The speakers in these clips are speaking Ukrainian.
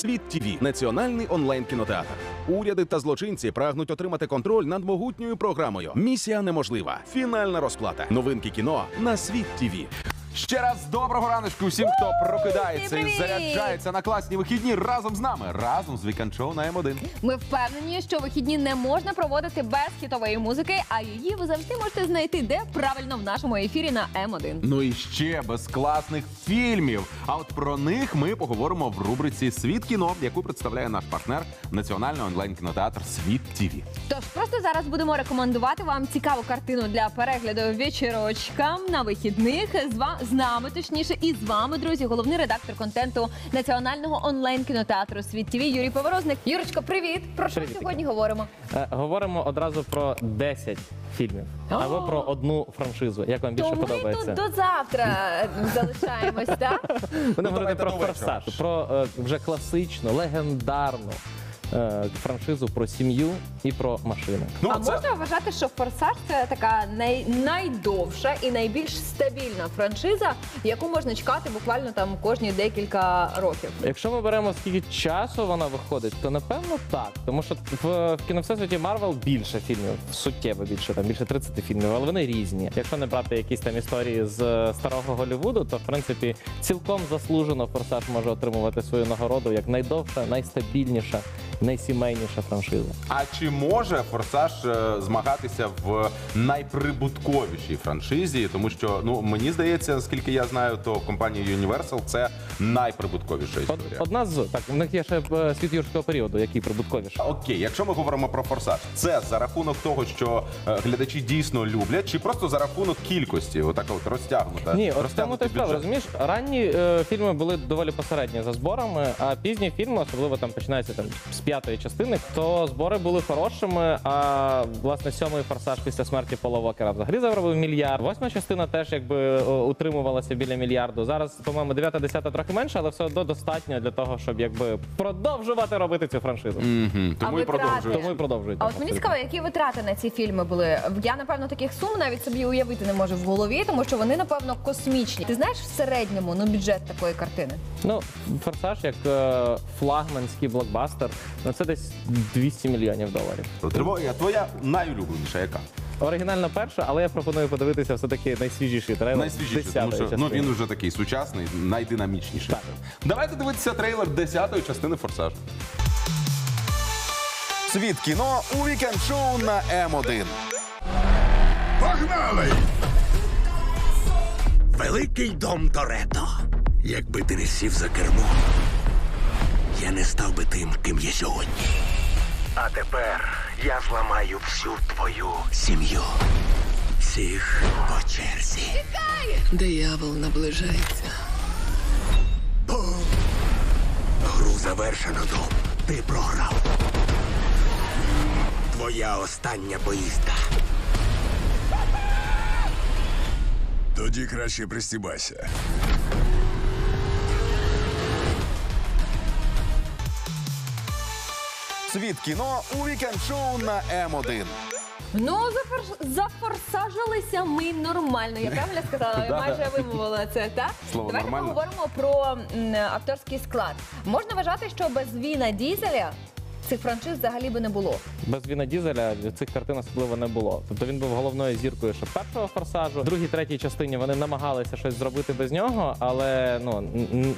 Світ ТВ – національний онлайн кінотеатр. Уряди та злочинці прагнуть отримати контроль над могутньою програмою. Місія неможлива. Фінальна розплата. Новинки кіно на світ ТВ. Ще раз доброго раночку всім, хто прокидається і Привіт! заряджається на класні вихідні разом з нами, разом з Вікенд Шоу на М1. Ми впевнені, що вихідні не можна проводити без хітової музики, а її ви завжди можете знайти де правильно в нашому ефірі на М1. Ну і ще без класних фільмів. А от про них ми поговоримо в рубриці Світ кіно, яку представляє наш партнер Національний онлайн кінотеатр Світ ТВ. Тож просто зараз будемо рекомендувати вам цікаву картину для перегляду вечірочкам на вихідних. З ва- з нами точніше, і з вами, друзі, головний редактор контенту національного онлайн кінотеатру Світ ТВ Юрій Поворозник. Юрочко, привіт! Про що Привіт. сьогодні говоримо? Е, Говоримо одразу про 10 фільмів або про одну франшизу. Як вам більше То ми подобається? тут до завтра залишаємось, так? Будемо говорити давайте про до вечора. форсаж, про е, вже класичну, легендарну е, франшизу про сім'ю і про машини. Ну, а можна вважати, що форсаж це така най... найдовша і найбільш стабільна франшиза, яку можна чекати буквально там кожні декілька років. Якщо ми беремо скільки часу вона виходить, то напевно так. Тому що в, в кіновсесвіті Марвел більше фільмів, суттєво більше, там більше 30 фільмів, але вони різні. Якщо не брати якісь там історії з е, старого Голлівуду, то в принципі цілком заслужено форсаж може отримувати свою нагороду як найдовша, найстабільніша, найсімейніша франшиза. А чи може форсаж е, змагатися в найприбутковішій франшизі? Тому що ну мені здається, наскільки я знаю, то компанія Universal це найприбутковіша Од- історія. Одна з так, в них є ще е, світ юрського періоду, який прибутковіший. Окей, якщо ми говоримо про форсаж, це за рахунок того, що е, глядачі дійсно люблять, чи просто за рахунок кількості, отак от розтягнута. Ні, от в розтягнутий справа, бюджет? розумієш, ранні е, фільми були доволі посередні за зборами, а пізні фільми, особливо там починається там з п'ятої частини, то збори були хорошими. А власне сьомий форсаж після смерті Пола Вокера взагалі заробив мільярд. Восьма частина теж якби утримувалася біля мільярду. Зараз, по-моєму, дев'ята, десята трохи менше, але все одно достатньо для того, щоб якби продовжувати робити цю франшизу. Мгм, Тому і витрати? продовжують. Тому і продовжують. А от мені цікаво, які витрати на ці фільми були. Я напевно таких сум навіть собі уявити не можу в голові, тому що вони напевно космічні. Ти знаєш в середньому ну бюджет такої картини? Ну, форсаж як е, флагманський блокбастер, ну це десь 200 мільйонів доларів. Твоя, твоя найулюбленіша яка? Оригінально перша, але я пропоную подивитися все-таки найсвіжіший трейлер. Найсвіжіше, тому що ну, він уже такий сучасний, найдинамічніший. Давайте дивитися трейлер 10-ї частини форсажу. Світ кіно у вікенд шоу на М1. Погнали! Великий дом Торетто. Якби ти не сів за кермо, я не став би тим, ким є сьогодні. А тепер я зламаю всю твою сім'ю. Всіх по черзі. Диявол наближається. Гру завершено, дом. Ти програв. Твоя остання поїзда. Тоді краще пристібайся. Світ кіно у вікенд шоу на М1. Ну зафорс... зафорсажилися ми нормально. Я правильно сказала? Я майже вимовила це. Так Слово давайте «нормально». поговоримо про м, авторський склад. Можна вважати, що без Віна Дізеля цих франшиз взагалі би не було. Без Віна Дізеля цих картин особливо не було. Тобто він був головною зіркою ще першого форсажу. В другій, третій частині вони намагалися щось зробити без нього, але ну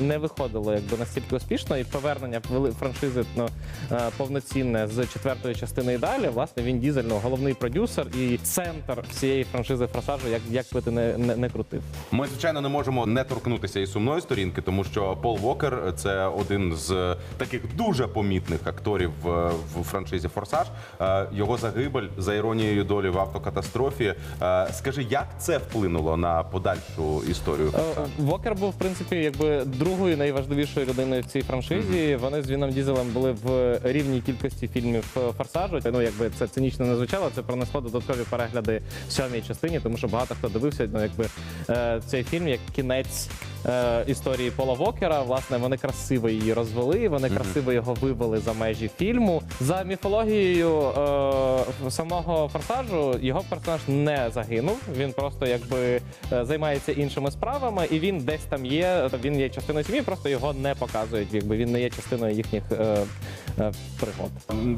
не виходило якби настільки успішно. І повернення вели- франшизи ну, е, повноцінне з четвертої частини і далі. Власне, він Дізель, ну, головний продюсер і центр всієї франшизи форсажу, як, як би ти не, не, не крутив. Ми, звичайно, не можемо не торкнутися і сумної сторінки, тому що Пол Вокер це один з таких дуже помітних акторів е, в франшизі Форсаж. Е, Його загибель за іронією долі в автокатастрофі. Е, Скажи, як це вплинуло на подальшу історію? Е, Вокер був в принципі якби другою найважливішою людиною в цій франшизі. Вони з Віном Дізелем були в рівній кількості фільмів форсажу. Ну якби це цинічно не звучало, це принесло додаткові перегляди в сьомій частині, тому що багато хто дивився. Ну якби цей фільм як кінець е, історії Пола Вокера. Власне, вони красиво її розвели, вони красиво його вивели за межі фільму. За міфологією е, самого форсажу його персонаж не загинув. Він просто якби е, займається іншими справами, і він десь там є. Він є частиною сім'ї, просто його не показують. Якби він не є частиною їхніх е, е, пригод.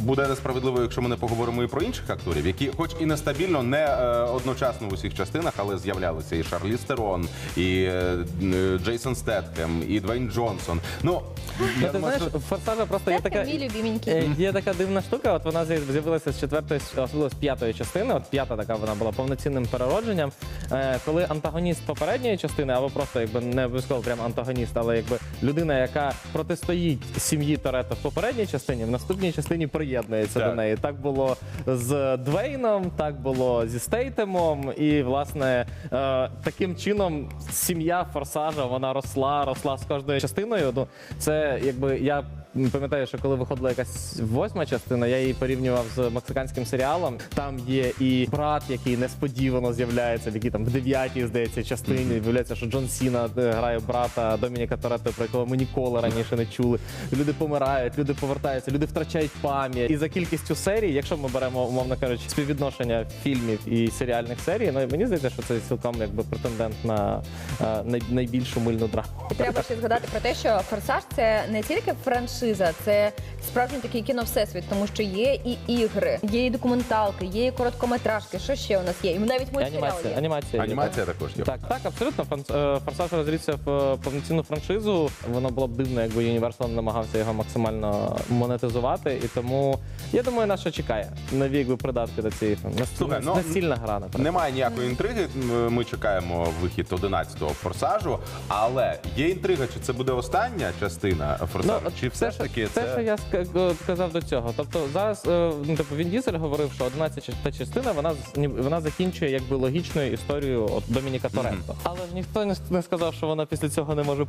Буде несправедливо, якщо ми не поговоримо і про інших акторів, які, хоч і нестабільно, не е, одночасно в усіх частинах, але з'являлися і Шарлі Стерон, і е, е, Джейсон Стетхем, і Двейн Джонсон. Ну я ти думаю, знаєш, що- форсажа просто є Це така. мій любименький. Е, Є така дивна штука, от вона з'яв- з'явилася з четвертої, особливо з п'ятої частини. От п'ята така вона була повноцінним переродженням. Е, коли антагоніст попередньої частини, або просто якби не обов'язково прям антагоніст, але якби людина, яка протистоїть сім'ї Торетто в попередній частині, в наступній частині приєднується Так. до неї. Так було з Двейном, так було зі Стейтемом, і власне е, таким чином сім'я форсажа вона росла, росла з кожною частиною. Ну це якби я. Пам'ятаю, що коли виходила якась восьма частина, я її порівнював з мексиканським серіалом. Там є і брат, який несподівано з'являється, в якій там в дев'ятій, здається, частині. Виявляється, що Джон Сіна е, грає брата Домініка Торетто, про якого ми ніколи раніше не чули. Люди помирають, люди повертаються, люди втрачають пам'ять. І за кількістю серій, якщо ми беремо, умовно кажучи, співвідношення фільмів і серіальних серій, ну мені здається, що це цілком якби претендент на е, найбільшу мильну драму. Треба ще згадати про те, що форсаж це не тільки франшиза, це справжній такий кіно всесвіт, тому що є і ігри, є і документалки, є і короткометражки. Що ще у нас є? І навіть мультсеріал Анімація, є. анімація, є, Анімація також є. Так, так, абсолютно. Фан- е, Форсаж розрісся в е, повноцінну франшизу. Воно було б дивно, якби Universal намагався його максимально монетизувати. І тому я думаю, нас що чекає нові якби придатки до цієї нас- Слухай, ну, настільна гра. наприклад. Немає ніякої інтриги. М, Ми чекаємо вихід 11-го форсажу, але є інтрига, чи це буде остання частина форсажу, от чи все ж таки це, це. що я ска- сказав до цього. Тобто зараз е, ну, типу, Він Дізель говорив, що 11 частина вона з- ні- вона закінчує якби логічною історію от Домініка Торетто. Але ж ніхто не, с- не сказав, що вона після цього не може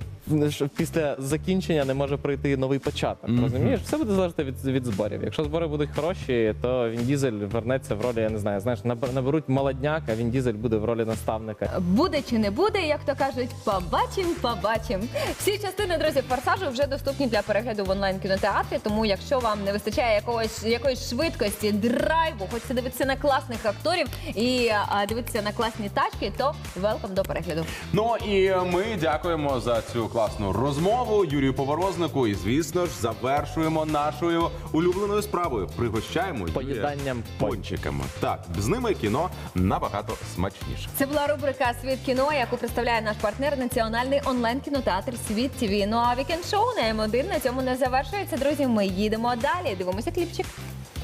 що після закінчення не може прийти новий початок. Розумієш? Все буде залежати від, від зборів. Якщо збори будуть хороші, то Він Дізель вернеться в ролі, я не знаю, знаєш, набер- наберуть молодняк, а Він Дізель буде в ролі наставника. Буде чи не буде, як то кажуть, побачим, побачим. Всі частини, друзі, форсажу вже доступні для перегляду в онлайн кінотеатрі. Тому, якщо вам не вистачає якогось якоїсь швидкості, драйву, хочете дивитися на класних акторів і а, дивитися на класні тачки, то велкам до перегляду. Ну і ми дякуємо за цю класну розмову Юрію Поворознику. І звісно ж завершуємо нашою улюбленою справою. Пригощаємо Поїданням пончиками. Так, з ними кіно набагато смачніше. Це була рубрика Світ кіно, яку представляє наш партнер Національний онлайн кінотеатр Світ ТВ. Ну а вікенд шоу на М1 на цьому не завершується. Друзі, ми їдемо далі. Дивимося кліпчик.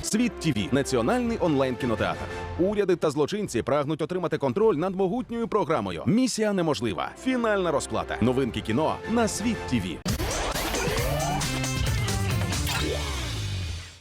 Світ ТВ – національний онлайн кінотеатр. Уряди та злочинці прагнуть отримати контроль над могутньою програмою. Місія неможлива. Фінальна розплата. Новинки кіно на світ ТВ.